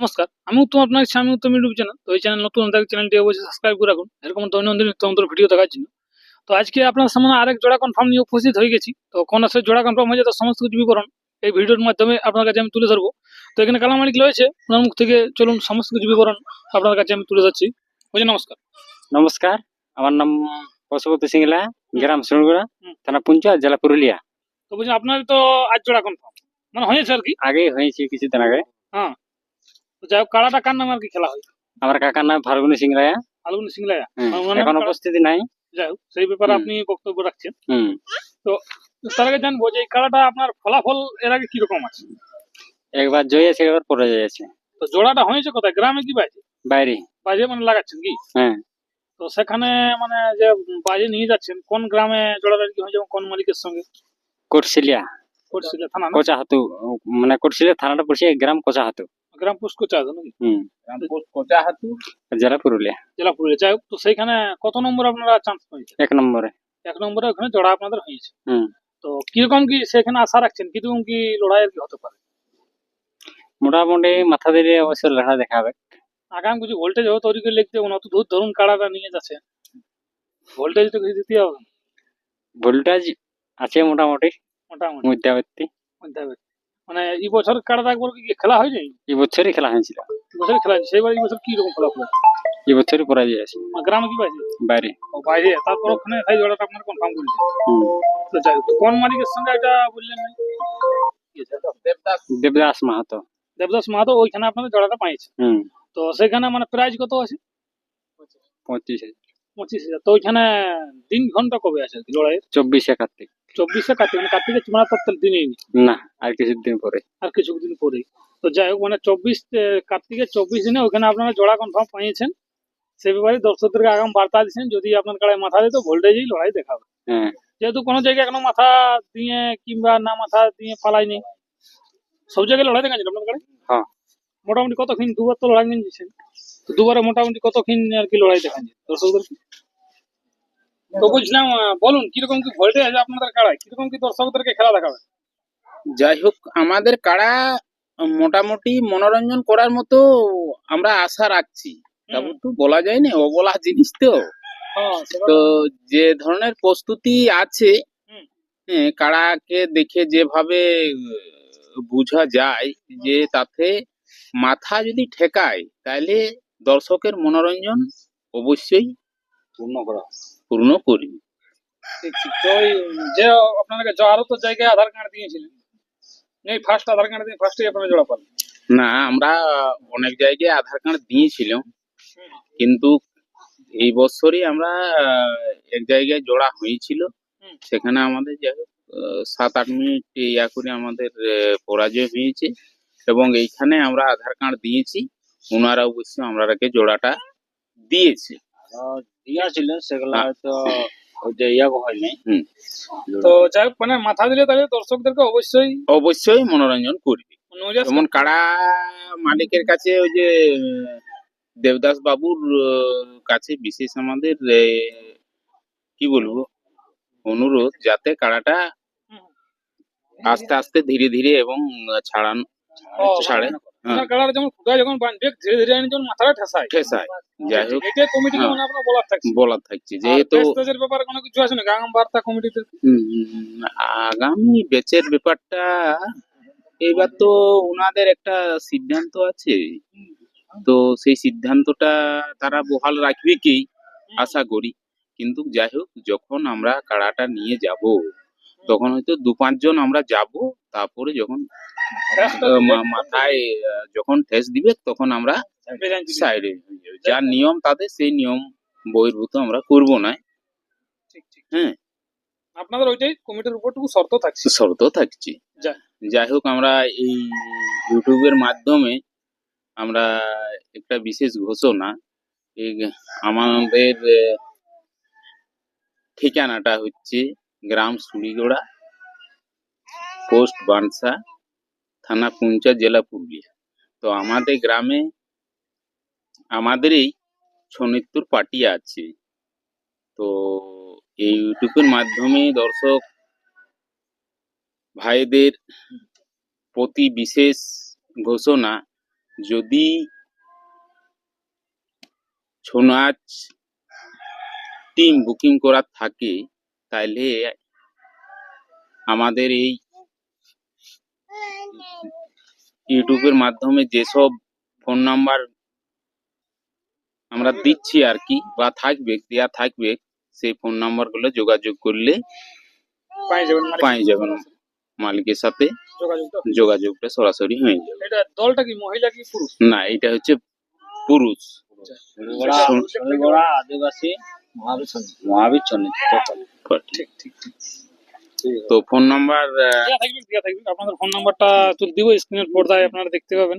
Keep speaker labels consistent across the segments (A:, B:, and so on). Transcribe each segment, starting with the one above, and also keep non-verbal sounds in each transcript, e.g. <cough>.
A: নমস্কার আমি উত্তম আপনার আমি উত্তম ইউটিউব চ্যানেল। তো এই চ্যানেল নতুন তার চ্যানেলটি অবশ্যই সাবস্ক্রাইব করে রাখুন। এরকম দৈনন্দিন নিত্যন্তর ভিডিও দেখার জন্য। তো আজকে আপনার সামনে আরেক জোড়া কনফার্ম নিয়ে উপস্থিত হয়ে গেছি। তো কোন আসলে জোড়া কনফার্ম হয়ে যায় তার সমস্ত কিছু বিবরণ এই ভিডিওর মাধ্যমে আপনার কাছে আমি তুলে ধরবো। তো এখানে কালামালিক রয়েছে ওনার মুখ থেকে চলুন সমস্ত কিছু বিবরণ আপনার কাছে আমি তুলে ধরছি। বুঝে নমস্কার।
B: নমস্কার আমার নাম পশুপতি সিংলা গ্রাম সুরগুড়া থানা পুঞ্চা জেলা পুরুলিয়া।
A: তো বুঝলেন আপনার তো আজ জোড়া কনফার্ম মানে হয়েছে আর কি?
B: আগেই হয়েছে কিছুদিন আগে।
A: তো যাই হোক কাড়াটা কার নাম আর কি খেলা হয়?
B: আমার কাকার নাম ফাল্গুনি
A: আলগুনি সিংলাইয়া
B: হুম,
A: আমার নাম
B: এখন উপস্থিতি নাই।
A: যাই হোক সেই ব্যাপারে আপনি বক্তব্য রাখছেন। তো তার আগে জানব যে এই কাড়াটা আপনার ফলাফল এর আগে কীরকম আছে?
B: একবার জয় আছে একবার পরে যাচ্ছে
A: তো জোড়াটা হয়েছে কোথায়? গ্রামে কি বাজে?
B: বাইরে।
A: বাজে মানে লাগাচ্ছেন কি?
B: হ্যাঁ।
A: তো সেখানে মানে যে বাজে নিয়ে যাচ্ছেন কোন গ্রামে জোড়াটা কি হয়েছে কোন মালিকের সঙ্গে?
B: কোটশিলিয়া।
A: করছিল থানা না?
B: কোচা হাতু মানে কোটশিলিয়া থানাটা পড়ছে গ্রাম কোচা হাতু
A: গ্রাম পুষ্কর চাষ নাকি?
B: হুম। জেলা পুরুলিয়া
A: জেলা পুরুলিয়া যাই হোক তো সেইখানে কত নম্বর আপনারা চান্স পেয়েছেন
B: এক নম্বরে।
A: এক নম্বরে ওখানে জোড়া আপনাদের হয়েছে। তো কীরকম কি সেখানে আশা রাখছেন? কীরকম কি লড়াইয়ের কি হতে পারে?
B: মোটামুটি মাথা দিলে অবশ্যই লড়া দেখাবে।
A: আগাম কিছু ভোল্টেজ হবে তৈরি করে লিখতে অত দূর ধরুন কাড়াটা নিয়ে যাচ্ছে। ভোল্টেজ তো কিছু দিতে হবে।
B: ভোল্টেজ আছে মোটামুটি।
A: মোটামুটি।
B: মধ্যবর্তী।
A: হবে। মানে এই বছর কাড়াটা একবার কি খেলা হয়নি?
B: এই বছরই খেলা হয়েছিল।
A: বছর খেলা হয়েছে। সেইবার এই বছর কি রকম ফলাফল?
B: এই বছরই পরাজয় আছে
A: গ্রামে কি পাইছে
B: বাইরে।
A: ও বাইরে। তারপর ওখানে সেই জোড়াটা আপনার কনফার্ম করেছে
B: হুম।
A: তো যাই কোন মালিকের সঙ্গে এটা বললেন না? দেবদাস।
B: দেবদাস মাহাতো।
A: দেবদাস মাহাতো ওইখানে আপনাদের জোড়াটা পাইছে। তো সেখানে মানে প্রাইজ কত আছে?
B: পঁচিশ হাজার।
A: পঁচিশ হাজার। তো ওইখানে দিন ঘণ্টা কবে আছে লড়াইয়ের?
B: চব্বিশে কার্তিক
A: চব্বিশে কার্তিক মানে কার্তিকের চুমারা দিনেই
B: না? আর কিছুদিন পরে।
A: আর কিছুদিন পরেই। তো যাই হোক মানে চব্বিশ কার্তিকের চব্বিশ দিনে ওখানে আপনারা জোড়া কনফার্ম পাইয়েছেন। সে ব্যাপারে দর্শকদেরকে আগাম বার্তা দিচ্ছেন যদি আপনার কাড়ায় মাথা দিত ভোল্টেজেই লড়াই দেখাবে।
B: হ্যাঁ।
A: যেহেতু কোনো জায়গায় এখনও মাথা দিয়ে কিংবা না মাথা দিয়ে পালায়নি সব জায়গায় লড়াই দেখাচ্ছেন আপনার কাড়ায়?
B: হ্যাঁ।
A: মোটামুটি কতক্ষণ দুবার তো লড়াই নিয়েছেন। তো দুবারে মোটামুটি কতক্ষণ আর কি লড়াই দেখাচ্ছেন দর্শকদের তো বলছিলাম বলুন কীরকম কি ভোল্টেজ আছে আপনাদের কাড়ায় কীরকম কি দর্শকদেরকে খেলা দেখাবে
C: যাই হোক আমাদের কাড়া মোটামুটি মনোরঞ্জন করার মতো আমরা আশা রাখছি। তারপর তো বলা যায় না অবলা জিনিস তো।
A: হ্যাঁ
C: তো যে ধরনের প্রস্তুতি আছে। হ্যাঁ, কাড়াকে দেখে যেভাবে বোঝা যায় যে তাতে মাথা যদি ঠেকায় তাহলে দর্শকের মনোরঞ্জন অবশ্যই
B: পূর্ণ করা
C: পূর্ণ
A: তো যে আপনাকে যে আরও তো জায়গায় আধার কার্ড দিয়েছিলেন এই ফার্স্ট আধার কার্ড দিয়ে ফার্স্টে আপনারা জোড়া পান
C: না আমরা অনেক জায়গায় আধার কার্ড দিয়েছিলাম কিন্তু এই বছরই আমরা এক জায়গায় জোড়া হয়েছিল। সেখানে আমাদের যাই সাত আট মিনিট ইয়া করে আমাদের পরাজয় হয়েছে। এবং এইখানে আমরা আধার কার্ড দিয়েছি ওনারা অবশ্যই আমরাকে জোড়াটা দিয়েছে।
B: দিয়েছিল সেগুলো
C: হ্যাঁ।
B: হয়তো।
A: তো যাই হোক মানে মাথা দিলে তাহলে দর্শকদেরকে অবশ্যই
C: অবশ্যই মনোরঞ্জন করবে যেমন কাড়া মালিকের কাছে ওই যে দেবদাস বাবুর কাছে বিশেষ আমাদের কি বলব অনুরোধ যাতে কাড়াটা। আস্তে আস্তে ধীরে ধীরে এবং ছাড়ানো ছাড়ে।
A: কালার যেমন ফুটায় যখন বাঁধবে ধীরে ধীরে এনে যখন মাথাটা ঠেসায়।
C: ঠেসায়। যাই হোক।
A: এটা কমিটিকে। মানে আপনার বলার থাকছে।
C: বলার থাকছে। যেহেতু
A: প্রেস্টেজের ব্যাপারে কোনো কিছু আছে না গাঙ্গাম বার্তা কমিটিতে
C: আগামী বেচের ব্যাপারটা এবার তো ওনাদের একটা সিদ্ধান্ত আছে। তো সেই সিদ্ধান্তটা তারা বহাল রাখবে কি? আশা করি। কিন্তু যাই হোক যখন আমরা কাড়াটা নিয়ে যাব তখন হয়তো দু পাঁচজন আমরা যাব তারপরে যখন মাথায় যখন ঠেস দিবে তখন আমরা সাইডে যার নিয়ম তাদের সেই নিয়ম বহির্ভূত আমরা করব না। হ্যাঁ।
A: আপনাদের ওইটাই কমিটির উপরটুকু শর্ত থাকছে।
C: শর্ত থাকছি। যাই হোক আমরা এই ইউটিউবের মাধ্যমে আমরা একটা বিশেষ ঘোষণা আমাদের ঠিকানাটা হচ্ছে গ্রাম সুড়িগোড়া পোস্ট বানসা থানা পুঞ্চা জেলা পুরুলিয়া। তো আমাদের গ্রামে আমাদের এই ছনিত্তর পার্টি আছে। তো এই ইউটিউবের মাধ্যমে দর্শক ভাইদের প্রতি বিশেষ ঘোষণা, যদি ছৌ নাচ টিম বুকিং করা থাকে তাহলে আমাদের এই ইউটিউবের মাধ্যমে যেসব ফোন নাম্বার আমরা দিচ্ছি আর কি বা থাকবে দেয়া থাকবে সেই ফোন নাম্বারগুলো যোগাযোগ করলে
D: পাই যাবেন মালিক।
C: পাই যাবেন মালিকের সাথে
D: যোগাযোগটা।
C: সরাসরি হয়ে যাবে।
D: এটা দলটা কি মহিলা কি পুরুষ?
C: না এটা হচ্ছে পুরুষ।
B: শৈলগোড়া আদিবাসী মহাবীর মহাবীর
D: ঠিক ঠিক ঠিক।
C: তো ফোন নাম্বার
D: দেয়া থাকবে থাকবেন থাকবে আপনাদের ফোন নাম্বারটা তুলে দিব স্ক্রিনের পর্দায় আপনারা দেখতে পাবেন।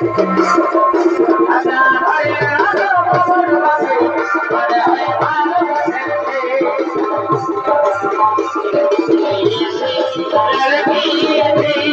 E: Thank <laughs> you.